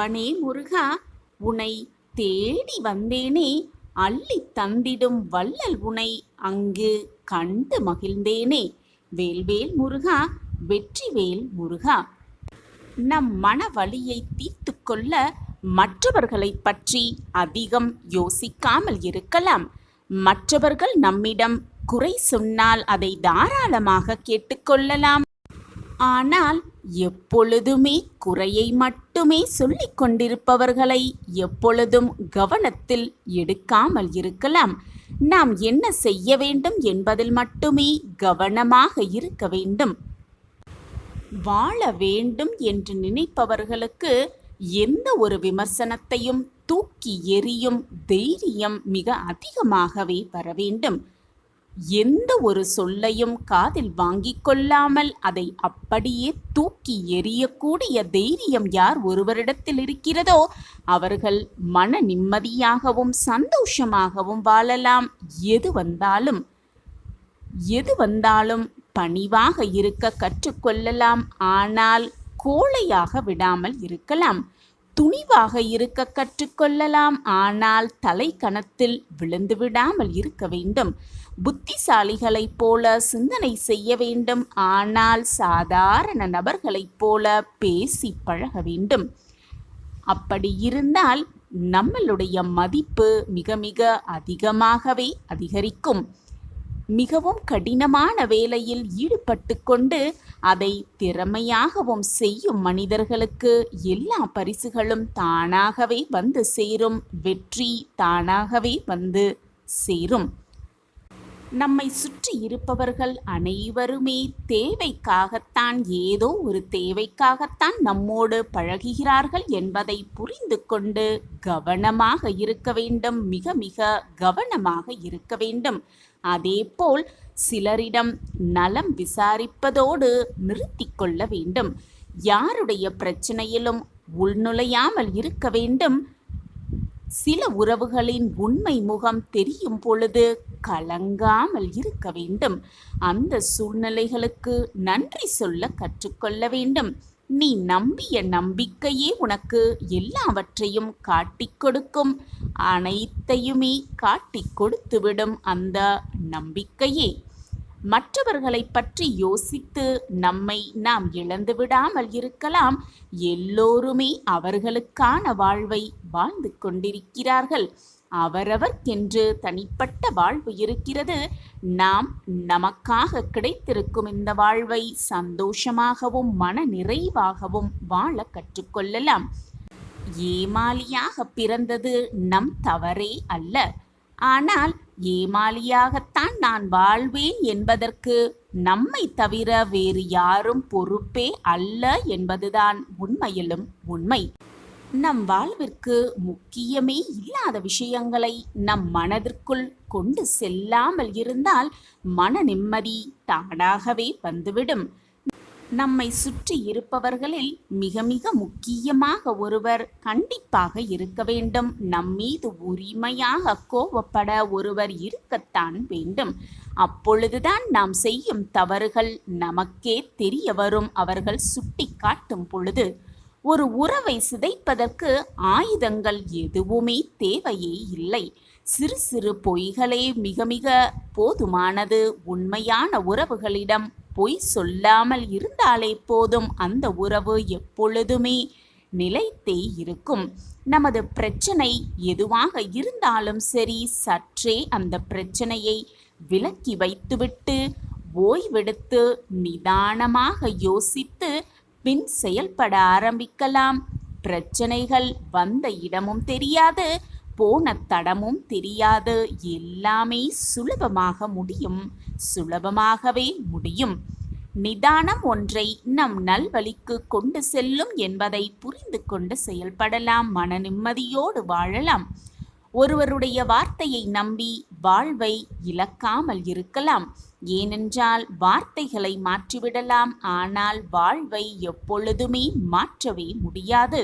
அப்பனே முருகா உனை தேடி வந்தேனே. அள்ளித் தந்திடும் வள்ளல் உனை அங்கு கண்டு மகிழ்ந்தேனே. வேல்வேல் முருகா வெற்றிவேல் முருகா. நம் மன வழியை தீர்த்து கொள்ள மற்றவர்களைப் பற்றி அதிகம் யோசிக்காமல் இருக்கலாம். மற்றவர்கள் நம்மிடம் குறை சொன்னால் அதை தாராளமாக கேட்டுக்கொள்ளலாம் ஆனால் எப்பொழுதுமே குறையை மட்டுமே சொல்லிக் கொண்டிருப்பவர்களை எப்பொழுதும் கவனத்தில் எடுக்காமல் இருக்கலாம். நாம் என்ன செய்ய வேண்டும் என்பதில் மட்டுமே கவனமாக இருக்க வேண்டும். வாழ வேண்டும் என்று நினைப்பவர்களுக்கு எந்த ஒரு விமர்சனத்தையும் தூக்கி எறியும் தைரியம் மிக அதிகமாகவே வர வேண்டும். எந்த ஒரு சொல்லையும் காதில் வாங்கிக் கொள்ளாமல் அதை அப்படியே தூக்கி எறியக்கூடிய தைரியம் யார் ஒருவரிடத்தில் இருக்கிறதோ அவர்கள் மன நிம்மதியாகவும் சந்தோஷமாகவும் வாழலாம். எது வந்தாலும் எது வந்தாலும் பணிவாக இருக்க கற்றுக்கொள்ளலாம் ஆனால் கோழையாக விடாமல் இருக்கலாம். துணிவாக இருக்க கற்றுக்கொள்ளலாம். ஆனால் தலை கணத்தில் விழுந்து விடாமல் இருக்க வேண்டும். புத்திசாலிகளைப் போல சிந்தனை செய்ய வேண்டும். ஆனால் சாதாரண நபர்களைப் போல பேசி பழக வேண்டும். அப்படி இருந்தால் நம்மளுடைய மதிப்பு மிக மிக அதிகமாகவே அதிகரிக்கும். மிகவும் கடினமான வேலையில் ஈடுபட்டு கொண்டு அதை திறமையாகவும் செய்யும் மனிதர்களுக்கு எல்லா பரிசுகளும் தானாகவே வந்து சேரும் வெற்றி தானாகவே வந்து சேரும். நம்மை சுற்றி இருப்பவர்கள் அனைவருமே தேவைக்காகத்தான் ஏதோ ஒரு தேவைக்காகத்தான் நம்மோடு பழகுகிறார்கள் என்பதை புரிந்து கொண்டு கவனமாக இருக்க வேண்டும். மிக மிக கவனமாக இருக்க வேண்டும். அதேபோல் சிலரிடம் நலம் விசாரிப்பதோடு நிறுத்தி கொள்ள வேண்டும். யாருடைய பிரச்சனையிலும் உள்நுழையாமல் இருக்க வேண்டும். சில உறவுகளின் உண்மை முகம் தெரியும் பொழுது கலங்காமல் இருக்க வேண்டும். அந்த சூழ்நிலைகளுக்கு நன்றி சொல்ல கற்றுக்கொள்ள வேண்டும். நீ நம்பிய நம்பிக்கையே உனக்கு எல்லாவற்றையும் காட்டிக் கொடுக்கும். அனைத்தையுமே காட்டிக் கொடுத்துவிடும் அந்த நம்பிக்கையே. மற்றவர்களை பற்றி யோசித்து நம்மை நாம் இழந்து விடாமல் இருக்கலாம். எல்லோருமே அவர்களுக்கான வாழ்வை வாழ்ந்து கொண்டிருக்கிறார்கள். அவரவர்க்கென்று தனிப்பட்ட வாழ்வு இருக்கிறது. நாம் நமக்காக கிடைத்திருக்கும் இந்த வாழ்வை சந்தோஷமாகவும் மன நிறைவாகவும் வாழ கற்றுக்கொள்ளலாம். ஏமாலியாக பிறந்தது நம் தவறே அல்ல. ஆனால் ஏமாலியாகத்தான் நான் வாழ்வேன் என்பதற்கு நம்மை தவிர வேறு யாரும் பொறுப்பே அல்ல என்பதுதான் உண்மையிலும் உண்மை. நம் வாழ்விற்கு முக்கியமே இல்லாத விஷயங்களை நம் மனதிற்குள் கொண்டு செல்லாமல் இருந்தால் மன நிம்மதி தானாகவே வந்துவிடும். நம்மை சுற்றி இருப்பவர்களில் மிக மிக முக்கியமாக ஒருவர் கண்டிப்பாக இருக்க வேண்டும். நம்மீது உரிமையாக கோபப்பட ஒருவர் இருக்கத்தான் வேண்டும். அப்பொழுதுதான் நாம் செய்யும் தவறுகள் நமக்கே தெரிய வரும். அவர்கள் சுட்டி காட்டும் பொழுது ஒரு உறவை சிதைப்பதற்கு ஆயுதங்கள் எதுவுமே தேவையே இல்லை. சிறு சிறு பொய்களே மிக மிக போதுமானது. உண்மையான உறவுகளிடம் பொய் சொல்லாமல் இருந்தாலே போதும். அந்த உறவு எப்பொழுதுமே நிலைத்தே இருக்கும். நமது பிரச்சனை எதுவாக இருந்தாலும் சரி சற்றே அந்த பிரச்சனையை விலக்கி வைத்துவிட்டு ஓய்வெடுத்து நிதானமாக யோசித்து பின் செயல்பட ஆரம்பிக்கலாம். பிரச்சனைகள் வந்த இடமும் தெரியாது. போன தடமும் தெரியாது. எல்லாமே சுலபமாக முடியும். சுலபமாகவே முடியும். நிதானம் ஒன்றை நம் நல்வழிக்கு கொண்டு செல்லும் என்பதை புரிந்து கொண்டு செயல்படலாம். மன நிம்மதியோடு வாழலாம். ஒருவருடைய வார்த்தையை நம்பி வாழ்வை இழக்காமல் இருக்கலாம். ஏனென்றால் வார்த்தைகளை மாற்றிவிடலாம். ஆனால் வாழ்வை எப்பொழுதுமே மாற்றவே முடியாது.